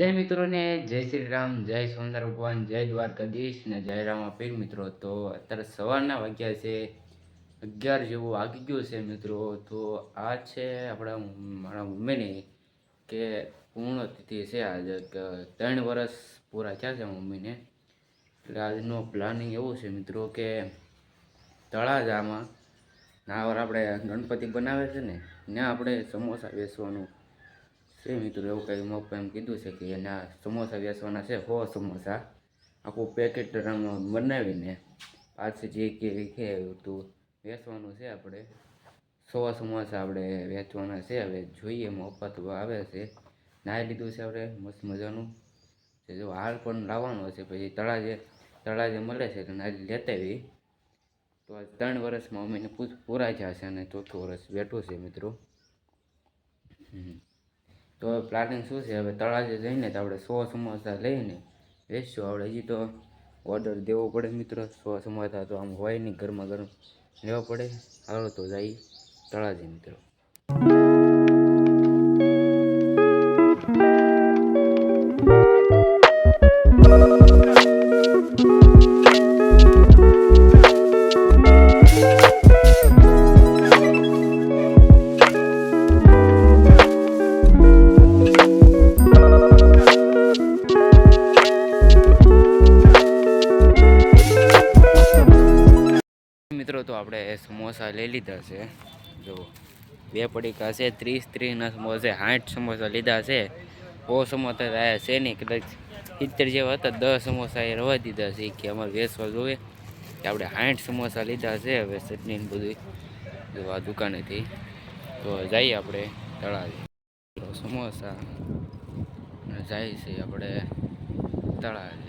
જય મિત્રોને, જય શ્રી રામ જય સુંદર ભગવાન, જય દ્વારકાધીશ ને જય રામ પીર મિત્રો. તો અત્યારે સવારના વાગ્યા છે, અગિયાર જેવું વાગી ગયું છે મિત્રો. તો આ છે આપણા મારા મમ્મીની કે પૂર્ણતિથિ છે આજે ત્રણ વર્ષ પૂરા થયા છે મમ્મીને. એટલે આજનો પ્લાનિંગ એવું છે મિત્રો કે તળાજામાં ના વાર આપણે ગણપતિ બનાવે છે ને, ત્યાં આપણે સમોસા વેચવાનું છે મિત્રો એવું કંઈ મોકો એમ કીધું છે કે એના સમોસા વેચવાના છે સો સમોસા. આખું પેકેટ બનાવીને પાછી જે કે કે તું વેચવાનું છે આપણે, સો સમોસા આપણે વેચવાના છે. હવે જોઈએ મફત આવે છે. નાહી લીધું છે આપણે, મસ્ત મજાનું. જો હાલ પણ લાવવાનો છે, પછી તળાજે તળાજે મળે છે તો નાહી લેતા આવી તો આ ત્રણ વર્ષમાં અમે પૂરા થયા છે અને ચોથું વર્ષ બેઠું છે મિત્રો. હમ. તો પ્લાનિંગ શું છે? હવે તળાજે જઈને તો આપણે સો સમોસા લઈને વેચશું આપણે હજી તો ઓર્ડર દેવો પડે મિત્રો. સો સમોસા તો આમ હોય નહીં. ગરમા ગરમ લેવા પડે. હાલો તો જઈ તળાજે મિત્રો. આપણે સમોસા લઈ લીધા છે. જો, બે પડીકા છે, ત્રીસ, ત્રીસના સમોસા, સાઠ સમોસા લીધા છે. બહુ સમોસા આવ્યા છે નહીં, કદાચ સિત્તેર જેવા હતા, દસ સમોસા એ રવા દીધા છે કે અમારે વેચવા જોવે કે આપણે સાઠ સમોસા લીધા છે હવે ચટણી બધું જો, આ દુકાનેથી. તો જઈએ આપણે તળાવે. સમોસા જાય છે આપણે તળાવે.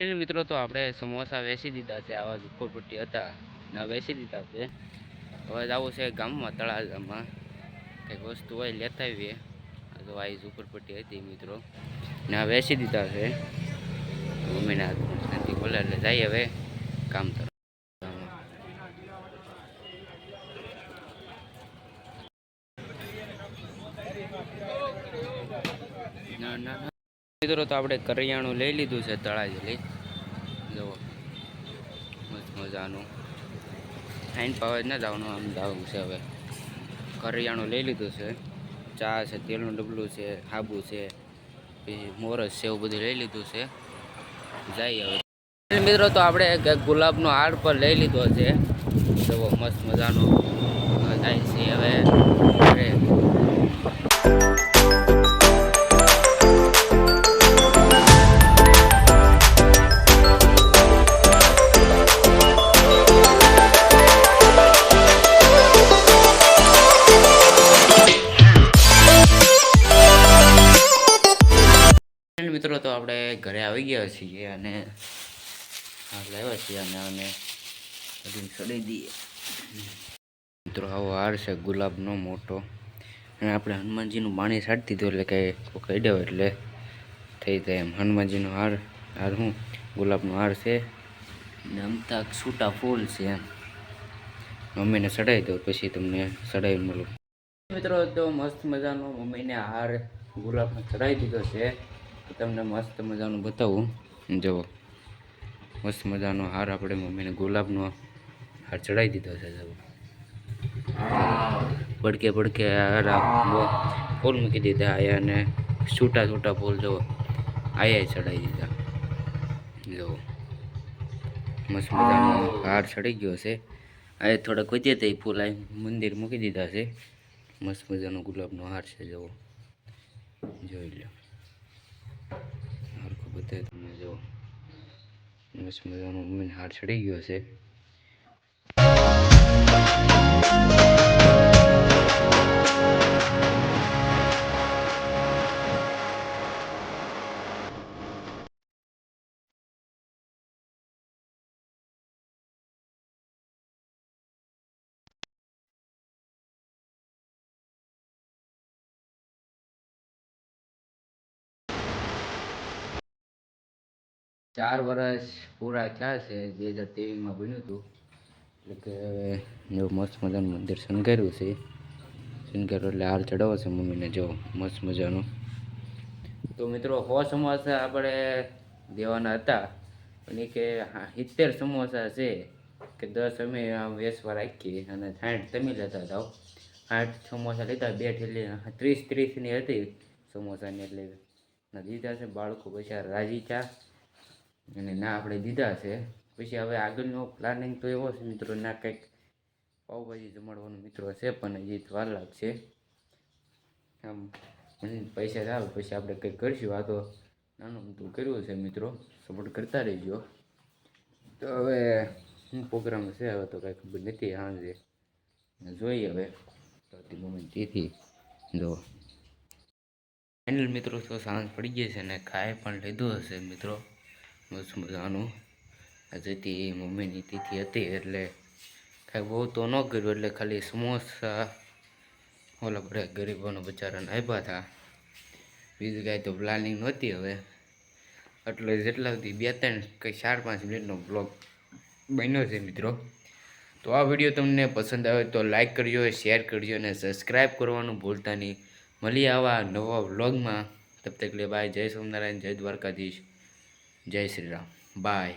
મિત્રો તો આપણે સમોસા વેચી દીધા છે, આવા ઝુંપડપટ્ટી હતા. ને, વેચી દીધા છે. હવે જવું છે ગામમાં, તળાજામાં. કંઈક વસ્તુ હોય લેતા આવીએ. તો આ ઝુંપડપટ્ટી હતી મિત્રો. ને આ વેચી દીધા છે. મમ્મીને શાંતિ બોલે એટલે જઈએ હવે કામ તરફ. ના ના. મિત્રો, તો આપણે કરિયાણું લઈ લીધું છે તળાજી લઈ જુઓ. મસ્ત મજાનું. આઈન પાવે ના જવાનું, આમ જવું છે હવે. કરિયાણું લઈ લીધું છે. ચા છે, તેલનું ડબલું છે હાબુ છે, પછી મોરસ છે, એવું બધું લઈ લીધું છે. જઈએ હવે. મિત્રો, તો આપણે ગુલાબનો હાર પર લઈ લીધો છે. જુઓ, મસ્ત મજાનો. જાય છે હવે. મિત્રો તો આપણે ઘરે આવી ગયા છીએ અને હાર લાવ્યા છીએ અને અમે બધું છોડી દઈએ. મિત્રો, આવો હાર છે ગુલાબનો મોટો. અને આપણે હનુમાનજીનું પાણી છાંટી દીધું એટલે કે કહી દેવો એટલે થઈ જાય એમ. હનુમાનજીનો હાર હાર હું, ગુલાબનો હાર છે. ને અમતા છૂટા ફૂલ છે એમ. મમ્મીને ચડાવી દઉં પછી તમને ચડાવી મળું. મિત્રો, તો મસ્ત મજાનો મમ્મીને હાર ગુલાબમાં ચડાવી દીધો છે. તમને મસ્ત મજાનું બતાવું. જુઓ મસ્ત મજાનો હાર આપણે મમ્મીને ગુલાબનો હાર ચડાવી દીધો છે જુઓ પડકે પડકે હાર ફૂલ મૂકી દીધા આયા અને છૂટા છૂટા ફૂલ જુઓ આયા ચડાવી દીધા. જુઓ મસ્ત મજાનો હાર ચડી ગયો છે. આ થોડાક વધ્યા તે ફૂલ આ મંદિર મૂકી દીધા છે. મસ્ત મજાનો ગુલાબનો હાર છે જુઓ જોઈ લો હરખું તમે જો મસ્ત મજાનો મમ્મીને હાર ચડી ગયો છે ચાર વર્ષ પૂરા થયા છે, બે હજાર ત્રેવીસમાં બન્યું હતું. એટલે કે જો મસ્ત મજાનું મંદિર શણગાર્યું છે. શણગાર્યું એટલે હાલ ચડાવો છે મમ્મીને જો મસ્ત મજાનું. તો મિત્રો સો સમોસા આપણે દેવાના હતા. પણ એ કે સિત્તેર સમોસા છે કે દસ અમે વેસવા રાખીએ અને સાઠ તમે લેતા જાઓ. સાઠ સમોસા લીધા, બે ઠેલી ત્રીસ, ત્રીસની હતી સમોસાની એટલે દીધા છે. બાળકો પછી રાજી થયા. અને ના આપણે દીધા છે. પછી હવે આગળનો પ્લાનિંગ તો એવો છે મિત્રો, ના કંઈક પાઉભાજી જમાડવાનો મિત્રો છે, પણ હજી વાર લાગશે આમ મને પૈસા આવે, પછી આપણે કંઈક કરીશું. આ તો નાનું મોટું કર્યું છે મિત્રો સપોર્ટ કરતા રહેજો. તો હવે શું પ્રોગ્રામ છે, હવે તો કાંઈ ખબર નથી સાંજે જોઈએ હવે. તો મોમેન્ટ તેથી. જો. ફાઇનલ મિત્રો, તો સાંજ પડી ગઈ છે ને, ખાઈ પણ લીધું હશે મિત્રો. મસ્ત મજાનું. હજેથી મમ્મીની તિથિ હતી એટલે કાંઈ બહુ તો ન કર્યું એટલે ખાલી સમોસા, ઓલા બધા ગરીબોના બચારાને આપ્યા હતા બીજું કાંઈ તો પ્લાનિંગ નહોતી હવે. એટલે જેટલા સુધી બે ત્રણ કંઈ ચાર પાંચ મિનિટનો બ્લોગ બન્યો છે મિત્રો. તો આ વીડિયો તમને પસંદ આવે તો લાઈક કરજો શેર કરજો અને સબસ્ક્રાઈબ કરવાનું ભૂલતા નહીં. મળી આવા નવા વ્લોગમાં તબ તક લે બાય જય સોમનારાયણ જય દ્વારકાધીશ. જય શ્રી રામ. બાય